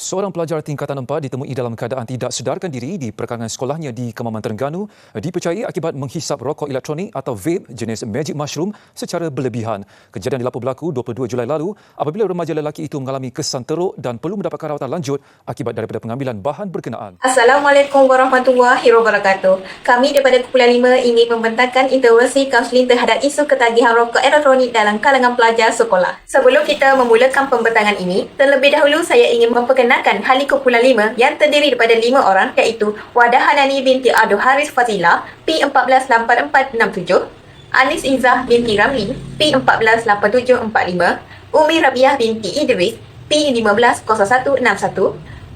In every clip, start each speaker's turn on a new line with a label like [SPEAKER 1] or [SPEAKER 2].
[SPEAKER 1] Seorang pelajar tingkatan 4 ditemui dalam keadaan tidak sedarkan diri di perkarangan sekolahnya di Kemaman Terengganu dipercayai akibat menghisap rokok elektronik atau vape jenis Magic Mushroom secara berlebihan. Kejadian dilapor berlaku 22 Julai lalu apabila remaja lelaki itu mengalami kesan teruk dan perlu mendapatkan rawatan lanjut akibat daripada pengambilan bahan berkenaan.
[SPEAKER 2] Assalamualaikum warahmatullahi wabarakatuh. Kami daripada Kumpulan 5 ingin membentangkan intervensi kaunseling terhadap isu ketagihan rokok elektronik dalam kalangan pelajar sekolah. Sebelum kita memulakan pembentangan ini, terlebih dahulu saya ingin memperkenalkan ahli Kumpulan 5 yang terdiri daripada 5 orang iaitu Wadah Hanani binti Abdul Haris Fazila P148467, Anis Izzah binti Ramli P148745, Umi Rabiah binti Idris P150161,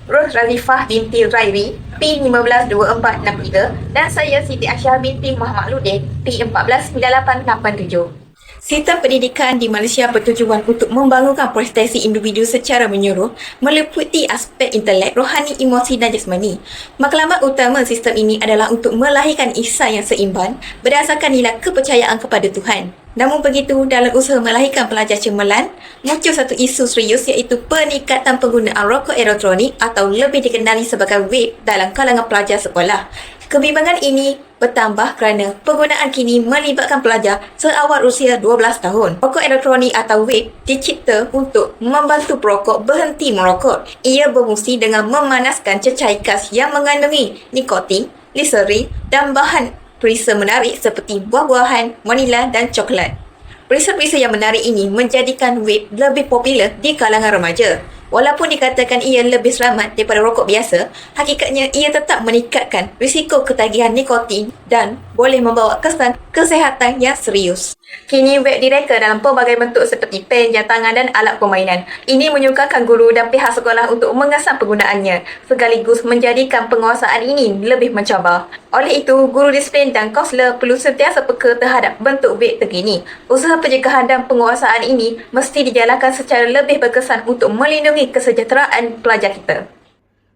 [SPEAKER 2] Ros Razifah binti Rairi P152463 dan saya Siti Aisyah binti Muhammad Ludin P149887. Sistem pendidikan di Malaysia bertujuan untuk membangunkan prestasi individu secara menyeluruh meliputi aspek intelek, rohani, emosi dan jasmani. Maklumat utama sistem ini adalah untuk melahirkan ihsan yang seimbang berdasarkan nilai kepercayaan kepada Tuhan. Namun begitu, dalam usaha melahirkan pelajar cemerlang, muncul satu isu serius iaitu peningkatan penggunaan rokok elektronik atau lebih dikenali sebagai vape dalam kalangan pelajar sekolah. Kebimbangan ini bertambah kerana penggunaan kini melibatkan pelajar seawal usia 12 tahun. Rokok elektronik atau vape dicipta untuk membantu perokok berhenti merokok. Ia berfungsi dengan memanaskan cecair khas yang mengandungi nikotin, liserin dan bahan perisa menarik seperti buah-buahan, vanila dan coklat. Perisa-perisa yang menarik ini menjadikan vape lebih popular di kalangan remaja. Walaupun dikatakan ia lebih selamat daripada rokok biasa, hakikatnya ia tetap meningkatkan risiko ketagihan nikotin dan boleh membawa kesan kesihatan yang serius. Kini web direka dalam pelbagai bentuk seperti pen, jam tangan dan alat permainan. Ini menyukarkan guru dan pihak sekolah untuk mengasah penggunaannya sekaligus menjadikan penguasaan ini lebih mencabar. Oleh itu, guru disiplin dan kaunselor perlu sentiasa peka terhadap bentuk web terkini. Usaha pencegahan dan penguasaan ini mesti dijalankan secara lebih berkesan untuk melindungi kesejahteraan pelajar kita.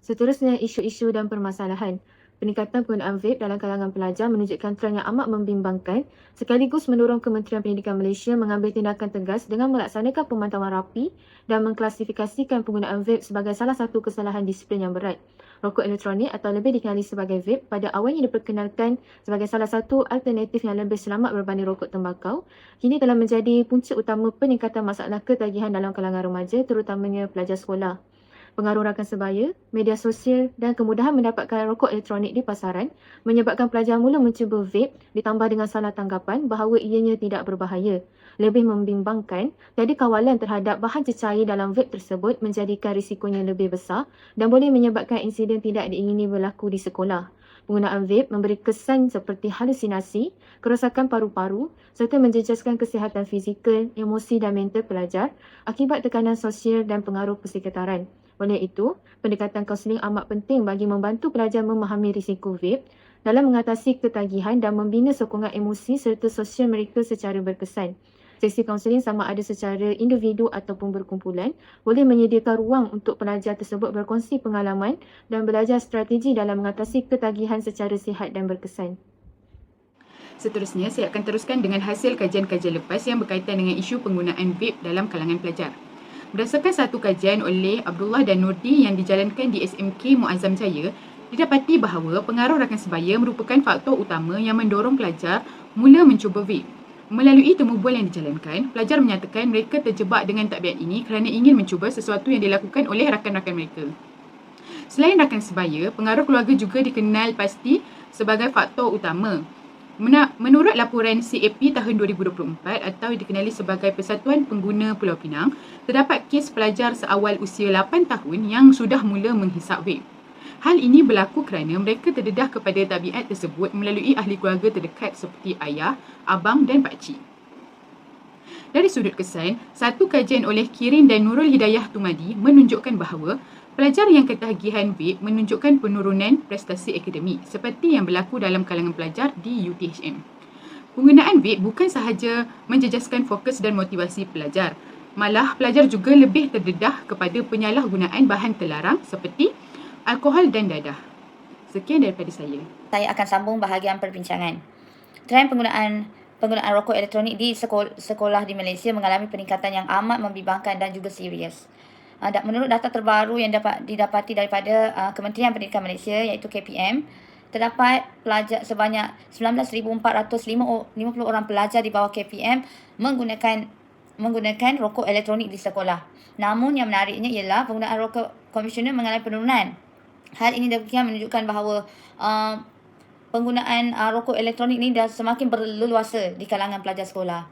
[SPEAKER 3] Seterusnya, isu-isu dan permasalahan. Peningkatan penggunaan vape dalam kalangan pelajar menunjukkan trend yang amat membimbangkan sekaligus mendorong Kementerian Pendidikan Malaysia mengambil tindakan tegas dengan melaksanakan pemantauan rapi dan mengklasifikasikan penggunaan vape sebagai salah satu kesalahan disiplin yang berat. Rokok elektronik atau lebih dikenali sebagai vape pada awalnya diperkenalkan sebagai salah satu alternatif yang lebih selamat berbanding rokok tembakau, kini telah menjadi punca utama peningkatan masalah ketagihan dalam kalangan remaja terutamanya pelajar sekolah pengaruh rakan sebaya, media sosial dan kemudahan mendapatkan rokok elektronik di pasaran menyebabkan pelajar mula mencuba vape ditambah dengan salah tanggapan bahawa ianya tidak berbahaya. Lebih membimbangkan, jadi kawalan terhadap bahan cecair dalam vape tersebut menjadikan risikonya lebih besar dan boleh menyebabkan insiden tidak diingini berlaku di sekolah. Penggunaan vape memberi kesan seperti halusinasi, kerosakan paru-paru serta menjejaskan kesihatan fizikal, emosi dan mental pelajar akibat tekanan sosial dan pengaruh persekitaran. Oleh itu, pendekatan kaunseling amat penting bagi membantu pelajar memahami risiko vape dalam mengatasi ketagihan dan membina sokongan emosi serta sosial mereka secara berkesan. Sesi kaunseling sama ada secara individu ataupun berkumpulan boleh menyediakan ruang untuk pelajar tersebut berkongsi pengalaman dan belajar strategi dalam mengatasi ketagihan secara sihat dan berkesan.
[SPEAKER 4] Seterusnya, saya akan teruskan dengan hasil kajian-kajian lepas yang berkaitan dengan isu penggunaan vape dalam kalangan pelajar. Berdasarkan satu kajian oleh Abdullah dan Nurdi yang dijalankan di SMK Muazzam Jaya, didapati bahawa pengaruh rakan sebaya merupakan faktor utama yang mendorong pelajar mula mencuba vape. Melalui temu bual yang dijalankan, pelajar menyatakan mereka terjebak dengan tabiat ini kerana ingin mencuba sesuatu yang dilakukan oleh rakan-rakan mereka. Selain rakan sebaya, pengaruh keluarga juga dikenal pasti sebagai faktor utama Menurut laporan CAP tahun 2024 atau dikenali sebagai Persatuan Pengguna Pulau Pinang, terdapat kes pelajar seawal usia 8 tahun yang sudah mula menghisap vape. Hal ini berlaku kerana mereka terdedah kepada tabiat tersebut melalui ahli keluarga terdekat seperti ayah, abang dan pakcik. Dari sudut kesan, satu kajian oleh Kirin dan Nurul Hidayah Tumadi menunjukkan bahawa Pelajar yang ketagihan vape menunjukkan penurunan prestasi akademik seperti yang berlaku dalam kalangan pelajar di UTHM. Penggunaan vape bukan sahaja menjejaskan fokus dan motivasi pelajar, malah pelajar juga lebih terdedah kepada penyalahgunaan bahan terlarang seperti alkohol dan dadah. Sekian daripada saya.
[SPEAKER 5] Saya akan sambung bahagian perbincangan. Trend penggunaan penggunaan rokok elektronik di sekolah, sekolah di Malaysia mengalami peningkatan yang amat membimbangkan dan juga serius. Uh, menurut data terbaru yang dapat didapati daripada uh, Kementerian Pendidikan Malaysia iaitu KPM, terdapat pelajar sebanyak 19,450 orang pelajar di bawah KPM menggunakan menggunakan rokok elektronik di sekolah. Namun yang menariknya ialah penggunaan rokok konvensional mengalami penurunan. Hal ini demikian menunjukkan bahawa uh, penggunaan uh, rokok elektronik ini dah semakin berleluasa di kalangan pelajar sekolah.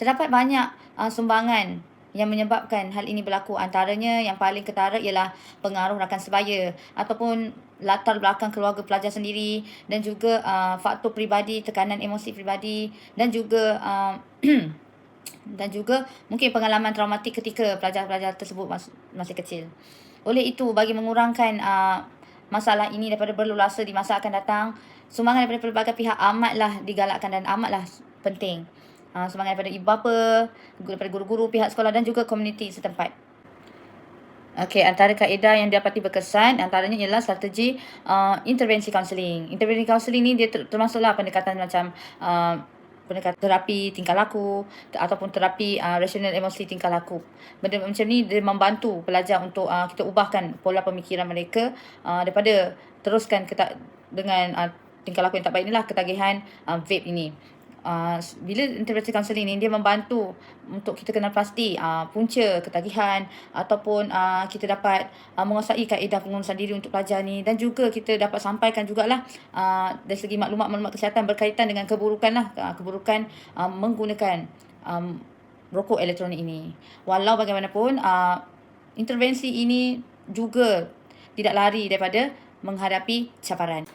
[SPEAKER 5] Terdapat banyak uh, sumbangan yang menyebabkan hal ini berlaku. Antaranya yang paling ketara ialah pengaruh rakan sebaya ataupun latar belakang keluarga pelajar sendiri dan juga uh, faktor peribadi, tekanan emosi peribadi dan juga uh, dan juga mungkin pengalaman traumatik ketika pelajar-pelajar tersebut mas- masih kecil. Oleh itu, bagi mengurangkan uh, masalah ini daripada berluasa di masa akan datang, sumbangan daripada pelbagai pihak amatlah digalakkan dan amatlah penting. Uh, sumbangan daripada ibu bapa, daripada guru-guru, pihak sekolah dan juga komuniti setempat. Okey, antara kaedah yang dapati berkesan antaranya ialah strategi uh, intervensi kaunseling. Intervensi kaunseling ni dia ter- termasuklah pendekatan macam uh, pendekatan terapi tingkah laku ataupun terapi uh, rasional emosi tingkah laku. Benda macam ni dia membantu pelajar untuk uh, kita ubahkan pola pemikiran mereka uh, daripada teruskan keta- dengan uh, tingkah laku yang tak baik inilah ketagihan uh, vape ini. Uh, bila intervensi kaunseling ni dia membantu untuk kita kenal pasti uh, punca ketagihan ataupun uh, kita dapat uh, menguasai kaedah pengurusan diri untuk pelajar ni dan juga kita dapat sampaikan jugalah uh, dari segi maklumat-maklumat kesihatan berkaitan dengan keburukan lah uh, keburukan uh, menggunakan um, rokok elektronik ini. Walau bagaimanapun uh, intervensi ini juga tidak lari daripada menghadapi cabaran.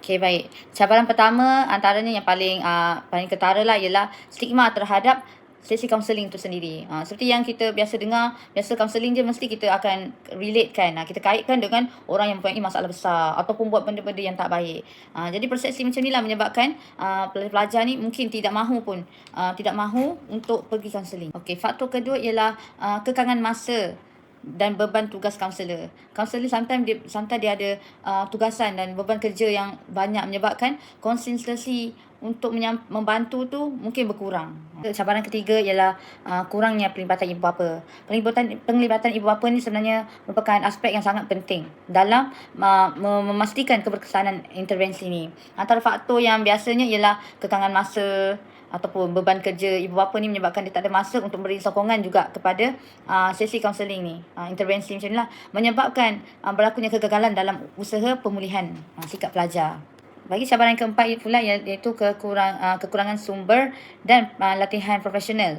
[SPEAKER 5] Okey baik. Cabaran pertama antaranya yang paling uh, paling ketara lah ialah stigma terhadap sesi kaunseling itu sendiri. Uh, seperti yang kita biasa dengar, biasa kaunseling je mesti kita akan relate kan. Uh, kita kaitkan dengan orang yang mempunyai masalah besar ataupun buat benda-benda yang tak baik. Uh, jadi persepsi macam inilah menyebabkan uh, pelajar ni mungkin tidak mahu pun uh, tidak mahu untuk pergi kaunseling. Okey, faktor kedua ialah uh, kekangan masa dan beban tugas kaunselor. Kaunselor sometimes dia sometimes dia ada uh, tugasan dan beban kerja yang banyak menyebabkan konsistensi untuk menyam, membantu tu mungkin berkurang. Cabaran ketiga ialah uh, kurangnya pelibatan ibu bapa. Pelibatan penglibatan ibu bapa ni sebenarnya merupakan aspek yang sangat penting dalam uh, memastikan keberkesanan intervensi ni. Antara faktor yang biasanya ialah kekangan masa, ataupun beban kerja ibu bapa ni menyebabkan dia tak ada masa untuk beri sokongan juga kepada uh, sesi kaunseling ni. Uh, intervensi macam inilah menyebabkan uh, berlakunya kegagalan dalam usaha pemulihan uh, sikap pelajar. Bagi cabaran keempat pula iaitu kekurang, uh, kekurangan sumber dan uh, latihan profesional.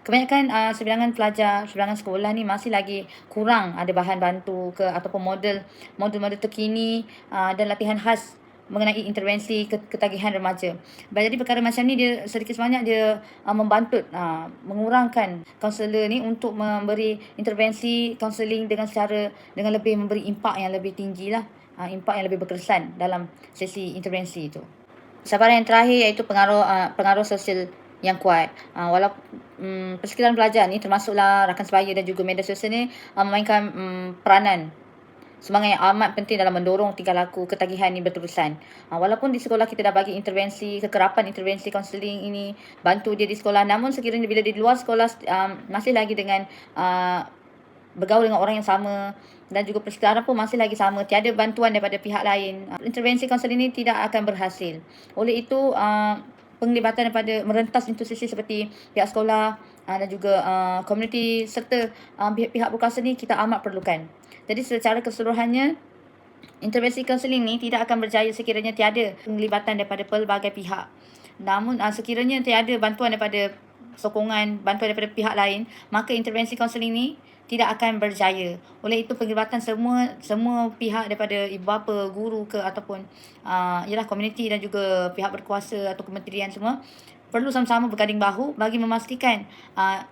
[SPEAKER 5] Kebanyakan uh, sebilangan pelajar, sebilangan sekolah ni masih lagi kurang ada bahan bantu ke ataupun model model-model terkini uh, dan latihan khas mengenai intervensi ketagihan remaja. Jadi perkara macam ni dia sedikit sebanyak dia uh, membantu uh, mengurangkan kaunselor ni untuk memberi intervensi kaunseling dengan secara dengan lebih memberi impak yang lebih tinggi lah. Uh, impak yang lebih berkesan dalam sesi intervensi itu. Cabaran yang terakhir iaitu pengaruh uh, pengaruh sosial yang kuat. Uh, walaupun um, persekitaran pelajar ni termasuklah rakan sebaya dan juga media sosial ni uh, memainkan um, peranan sumbangan yang amat penting dalam mendorong tingkah laku ketagihan ini berterusan. Uh, walaupun di sekolah kita dah bagi intervensi, kekerapan intervensi kaunseling ini, bantu dia di sekolah. Namun sekiranya bila di luar sekolah um, masih lagi dengan uh, bergaul dengan orang yang sama dan juga persekitaran pun masih lagi sama. Tiada bantuan daripada pihak lain. Uh, intervensi kaunseling ini tidak akan berhasil. Oleh itu, uh, penglibatan daripada merentas institusi seperti pihak sekolah uh, dan juga uh, komuniti serta uh, pihak-pihak berkuasa ni kita amat perlukan. Jadi secara keseluruhannya intervensi kaunseling ni tidak akan berjaya sekiranya tiada penglibatan daripada pelbagai pihak. Namun uh, sekiranya tiada bantuan daripada sokongan, bantuan daripada pihak lain, maka intervensi kaunseling ni tidak akan berjaya. Oleh itu penglibatan semua semua pihak daripada ibu bapa, guru ke ataupun uh, ialah komuniti dan juga pihak berkuasa atau kementerian semua perlu sama-sama berganding bahu bagi memastikan uh,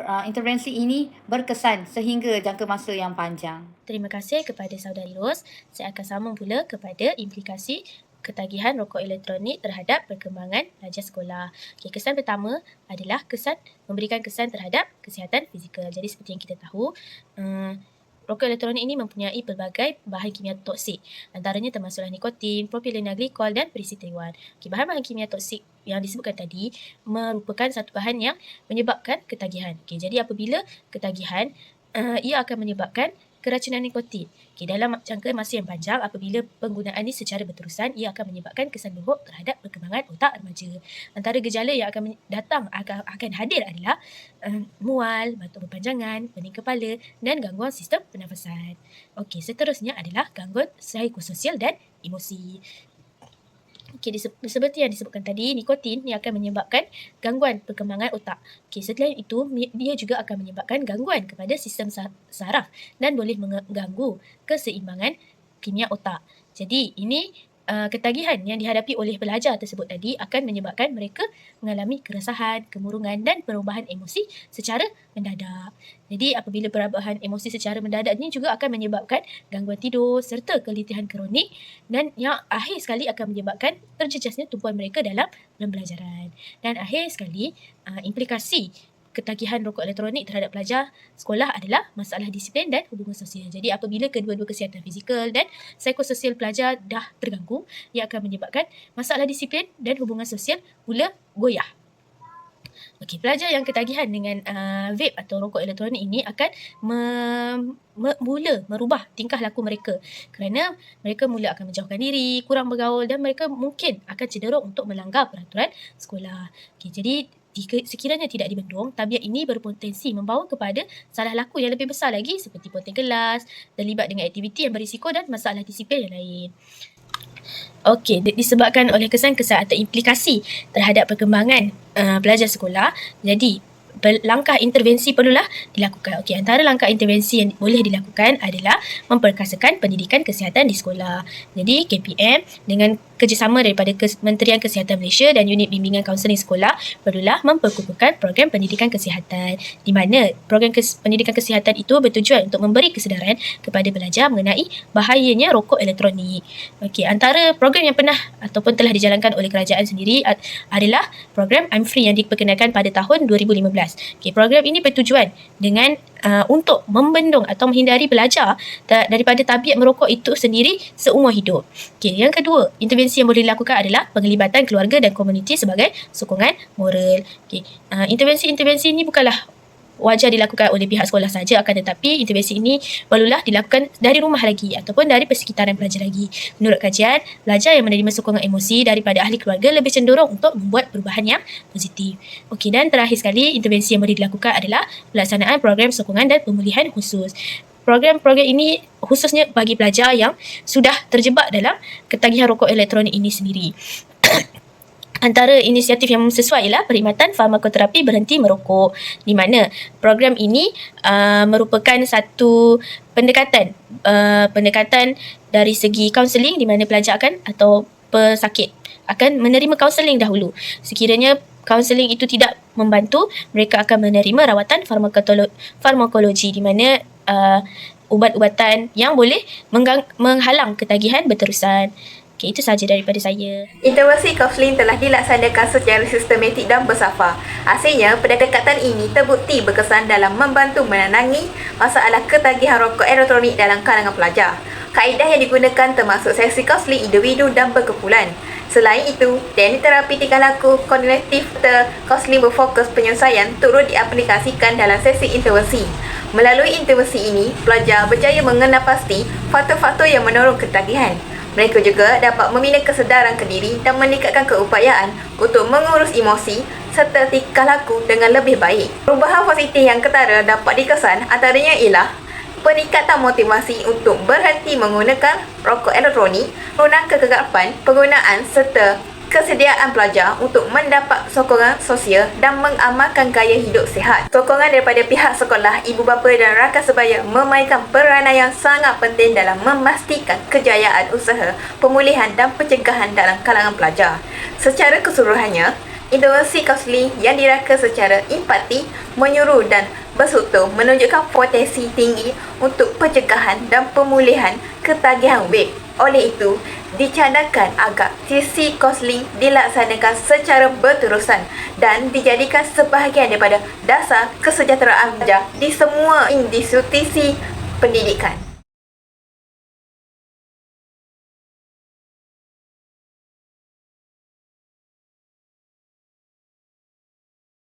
[SPEAKER 5] uh, intervensi ini berkesan sehingga jangka masa yang panjang.
[SPEAKER 6] Terima kasih kepada saudari Ros. Saya akan sambung pula kepada implikasi ketagihan rokok elektronik terhadap perkembangan pelajar sekolah. Okay, kesan pertama adalah kesan memberikan kesan terhadap kesihatan fizikal. Jadi seperti yang kita tahu, um, Rokok elektronik ini mempunyai pelbagai bahan kimia toksik. Antaranya termasuklah nikotin, propilena glikol dan perisetriwan. Okay, bahan-bahan kimia toksik yang disebutkan tadi merupakan satu bahan yang menyebabkan ketagihan. Okay, jadi apabila ketagihan uh, ia akan menyebabkan keracunan nikotin. Okay, dalam jangka masa yang panjang, apabila penggunaan ini secara berterusan, ia akan menyebabkan kesan buruk terhadap perkembangan otak remaja. Antara gejala yang akan datang akan, akan hadir adalah uh, mual, batuk berpanjangan, pening kepala dan gangguan sistem pernafasan. Okey, seterusnya adalah gangguan psikososial dan emosi. Okey, seperti yang disebutkan tadi, nikotin ni akan menyebabkan gangguan perkembangan otak. Okey, selain itu, dia juga akan menyebabkan gangguan kepada sistem saraf dan boleh mengganggu keseimbangan kimia otak. Jadi, ini uh, ketagihan yang dihadapi oleh pelajar tersebut tadi akan menyebabkan mereka mengalami keresahan, kemurungan dan perubahan emosi secara mendadak. Jadi apabila perubahan emosi secara mendadak ini juga akan menyebabkan gangguan tidur serta keletihan kronik dan yang akhir sekali akan menyebabkan terjejasnya tumpuan mereka dalam pembelajaran. Dan akhir sekali uh, implikasi ketagihan rokok elektronik terhadap pelajar sekolah adalah masalah disiplin dan hubungan sosial. Jadi apabila kedua-dua kesihatan fizikal dan psikososial pelajar dah terganggu, ia akan menyebabkan masalah disiplin dan hubungan sosial mula goyah. Okey, pelajar yang ketagihan dengan uh, vape atau rokok elektronik ini akan me- me- mula merubah tingkah laku mereka kerana mereka mula akan menjauhkan diri, kurang bergaul dan mereka mungkin akan cenderung untuk melanggar peraturan sekolah. Okey, jadi sekiranya tidak dibendung, tabiat ini berpotensi membawa kepada salah laku yang lebih besar lagi seperti ponteng kelas, terlibat dengan aktiviti yang berisiko dan masalah disiplin yang lain. Okey, disebabkan oleh kesan-kesan atau implikasi terhadap perkembangan uh, pelajar sekolah, jadi langkah intervensi perlulah dilakukan. Okey, antara langkah intervensi yang boleh dilakukan adalah memperkasakan pendidikan kesihatan di sekolah. Jadi KPM dengan kerjasama daripada Kementerian Kesihatan Malaysia dan unit bimbingan kaunseling sekolah perlulah memperkukuhkan program pendidikan kesihatan di mana program kes- pendidikan kesihatan itu bertujuan untuk memberi kesedaran kepada pelajar mengenai bahayanya rokok elektronik. Okey, antara program yang pernah ataupun telah dijalankan oleh kerajaan sendiri adalah program I'm Free yang diperkenalkan pada tahun 2015. Okay, program ini bertujuan dengan uh, untuk membendung atau menghindari pelajar daripada tabiat merokok itu sendiri seumur hidup. Okay, yang kedua, intervensi yang boleh dilakukan adalah penglibatan keluarga dan komuniti sebagai sokongan moral. Okay, uh, intervensi-intervensi ini bukanlah wajar dilakukan oleh pihak sekolah saja akan tetapi intervensi ini perlulah dilakukan dari rumah lagi ataupun dari persekitaran pelajar lagi. Menurut kajian, pelajar yang menerima sokongan emosi daripada ahli keluarga lebih cenderung untuk membuat perubahan yang positif. Okey dan terakhir sekali intervensi yang boleh dilakukan adalah pelaksanaan program sokongan dan pemulihan khusus. Program-program ini khususnya bagi pelajar yang sudah terjebak dalam ketagihan rokok elektronik ini sendiri. Antara inisiatif yang sesuai ialah perkhidmatan farmakoterapi berhenti merokok di mana program ini uh, merupakan satu pendekatan uh, pendekatan dari segi kaunseling di mana pelajar akan atau pesakit akan menerima kaunseling dahulu. Sekiranya kaunseling itu tidak membantu, mereka akan menerima rawatan farmakologi di mana uh, ubat-ubatan yang boleh menghalang ketagihan berterusan. Okay, itu sahaja daripada saya.
[SPEAKER 2] Intervensi kaunseling telah dilaksanakan secara sistematik dan bersafar. Hasilnya, pendekatan ini terbukti berkesan dalam membantu menenangi masalah ketagihan rokok elektronik dalam kalangan pelajar. Kaedah yang digunakan termasuk sesi kaunseling individu dan berkumpulan. Selain itu, teknik terapi tingkah laku kognitif kaunseling berfokus penyelesaian turut diaplikasikan dalam sesi intervensi. Melalui intervensi ini, pelajar berjaya mengenal pasti faktor-faktor yang mendorong ketagihan. Mereka juga dapat membina kesedaran ke diri dan meningkatkan keupayaan untuk mengurus emosi serta tingkah laku dengan lebih baik. Perubahan positif yang ketara dapat dikesan antaranya ialah peningkatan motivasi untuk berhenti menggunakan rokok elektronik, penurunan kegagapan penggunaan serta kesediaan pelajar untuk mendapat sokongan sosial dan mengamalkan gaya hidup sihat. Sokongan daripada pihak sekolah, ibu bapa dan rakan sebaya memainkan peranan yang sangat penting dalam memastikan kejayaan usaha pemulihan dan pencegahan dalam kalangan pelajar. Secara keseluruhannya, intervensi kaunseling yang diraka secara empati, menyuruh dan bersekutu menunjukkan potensi tinggi untuk pencegahan dan pemulihan ketagihan web. Oleh itu, dicadangkan agar sisi kaunseling dilaksanakan secara berterusan dan dijadikan sebahagian daripada dasar kesejahteraan pelajar di semua institusi pendidikan.